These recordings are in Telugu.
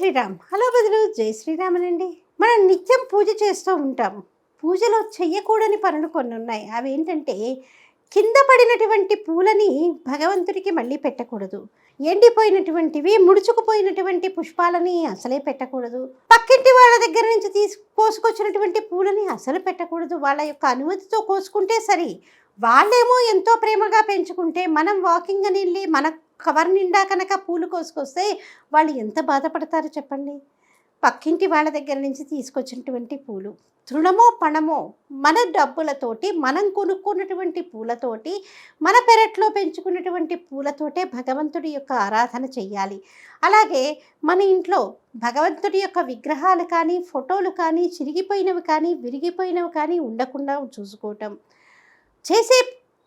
శ్రీరామ్. హలో బదులు జై శ్రీరామనండి. మనం నిత్యం పూజ చేస్తూ ఉంటాం. పూజలో చెయ్యకూడని పనులు కొన్ని ఉన్నాయి. అవి ఏంటంటే కింద పడినటువంటి పూలని భగవంతుడికి మళ్ళీ పెట్టకూడదు. ఎండిపోయినటువంటివి ముడుచుకుపోయినటువంటి పుష్పాలని అసలే పెట్టకూడదు. పక్కింటి వాళ్ళ దగ్గర నుంచి తీసు కోసుకొచ్చినటువంటి పూలని అసలు పెట్టకూడదు. వాళ్ళ యొక్క అనుమతితో కోసుకుంటే సరి. వాళ్ళేమో ఎంతో ప్రేమగా పెంచుకుంటే మనం వాకింగ్ అని వెళ్ళి మన కవర్ నిండా కనుక పూలు కోసుకొస్తే వాళ్ళు ఎంత బాధపడతారో చెప్పండి. పక్కింటి వాళ్ళ దగ్గర నుంచి తీసుకొచ్చినటువంటి పూలు తృణమో పణమో మన డబ్బులతోటి మనం కొనుక్కున్నటువంటి పూలతోటి మన పెరట్లో పెంచుకున్నటువంటి పూలతోటే భగవంతుడి యొక్క ఆరాధన చెయ్యాలి. అలాగే మన ఇంట్లో భగవంతుడి యొక్క విగ్రహాలు కానీ ఫోటోలు కానీ చిరిగిపోయినవి కానీ విరిగిపోయినవి కానీ ఉండకుండా చూసుకోవటం. చేసే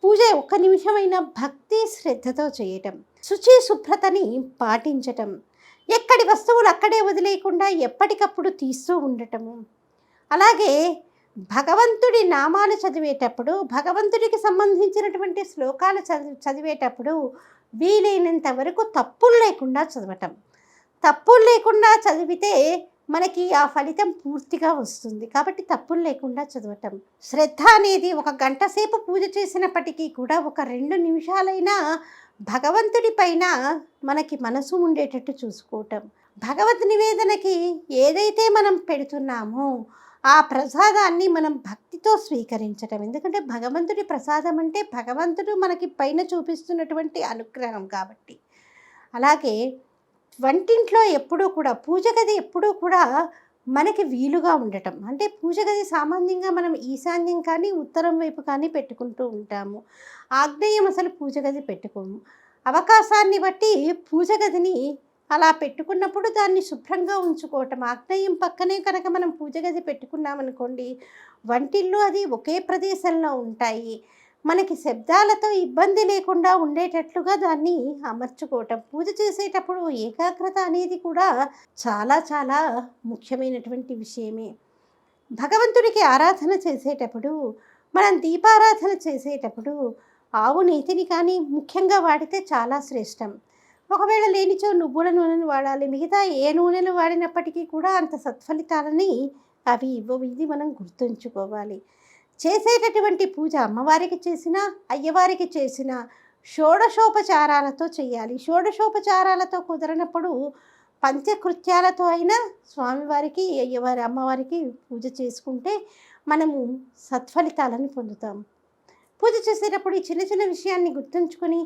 పూజ ఒక్క నిమిషమైన భక్తి శ్రద్ధతో చేయటం శుచి శుభ్రతని పాటించటం ఎక్కడి వస్తువులు అక్కడే వదిలేయకుండా ఎప్పటికప్పుడు తీస్తూ ఉండటము. అలాగే భగవంతుడి నామాలు చదివేటప్పుడు భగవంతుడికి సంబంధించినటువంటి శ్లోకాలు చదివి చదివేటప్పుడు వీలైనంత వరకు తప్పులు లేకుండా చదవటం. తప్పులు లేకుండా చదివితే మనకి ఆ ఫలితం పూర్తిగా వస్తుంది. కాబట్టి తప్పులు లేకుండా చదవటం. శ్రద్ధ అనేది ఒక గంట సేపు పూజ చేసినప్పటికీ కూడా ఒక రెండు నిమిషాలైనా భగవంతుడి పైన మనకి మనసు ఉండేటట్టు చూసుకోవటం. భగవద్ నివేదనకి ఏదైతే మనం పెడుతున్నామో ఆ ప్రసాదాన్ని మనం భక్తితో స్వీకరించటం. ఎందుకంటే భగవంతుడి ప్రసాదం అంటే భగవంతుడు మనకి పైన చూపిస్తున్నటువంటి అనుగ్రహం కాబట్టి. అలాగే వంటింట్లో ఎప్పుడూ కూడా పూజ గది ఎప్పుడూ కూడా మనకి వీలుగా ఉండటం. అంటే పూజ గది సామాన్యంగా మనం ఈశాన్యం కానీ ఉత్తరం వైపు కానీ పెట్టుకుంటూ ఉంటాము. ఆగ్నేయం అసలు పూజ గది పెట్టుకోము. అవకాశాన్ని బట్టి పూజ గదిని అలా పెట్టుకున్నప్పుడు దాన్ని శుభ్రంగా ఉంచుకోవటం. ఆగ్నేయం పక్కనే కనుక మనం పూజ గది పెట్టుకున్నామనుకోండి వంటిల్లు అది ఒకే ప్రదేశంలో ఉంటాయి. మనకి శబ్దాలతో ఇబ్బంది లేకుండా ఉండేటట్లుగా దాన్ని అమర్చుకోవటం పూజ చేసేటప్పుడు ఏకాగ్రత అనేది కూడా చాలా చాలా ముఖ్యమైనటువంటి విషయమే. భగవంతుడికి ఆరాధన చేసేటప్పుడు మనం దీపారాధన చేసేటప్పుడు ఆవు నేతిని కానీ ముఖ్యంగా వాడితే చాలా శ్రేష్టం. ఒకవేళ లేనిచో నువ్వుల నూనెను వాడాలి మిగతా ఏ నూనెలు వాడినప్పటికీ కూడా అంత సత్ఫలితాలని అవి ఇవ్వవు. ఇది మనం గుర్తుంచుకోవాలి. చేసేటటువంటి పూజ అమ్మవారికి చేసిన అయ్యవారికి చేసిన షోడశోపచారాలతో చేయాలి. షోడశోపచారాలతో కుదరనప్పుడు పంచకృత్యాలతో అయినా స్వామివారికి అయ్యవారి అమ్మవారికి పూజ చేసుకుంటే మనము సత్ఫలితాలను పొందుతాం. పూజ చేసేటప్పుడు ఈ చిన్న చిన్న విషయాన్ని గుర్తుంచుకొని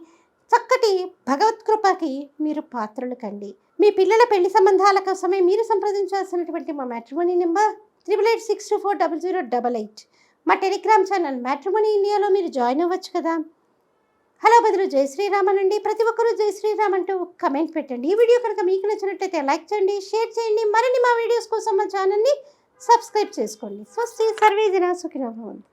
చక్కటి భగవత్కృపకి మీరు పాత్రలు కండి. మీ పిల్లల పెళ్ళి సంబంధాల కోసమే మీరు సంప్రదించాల్సినటువంటి మా matrimony number triple eight six two four double zero double eight. మా టెలిగ్రామ్ ఛానల్ మ్యాట్రిమోనీ ఇండియాలో మీరు జాయిన్ అవ్వచ్చు కదా. హలో బదులు జై శ్రీరామ్ అనండి. ప్రతి ఒక్కరూ జై శ్రీరామ్ అంటూ కమెంట్ పెట్టండి. ఈ వీడియో కనుక మీకు నచ్చినట్లయితే లైక్ చేయండి షేర్ చేయండి. మరిన్ని మా వీడియోస్ కోసం మా ఛానల్ని సబ్స్క్రైబ్ చేసుకోండి. స్వస్తి సర్వే జన సుఖినోభవంతు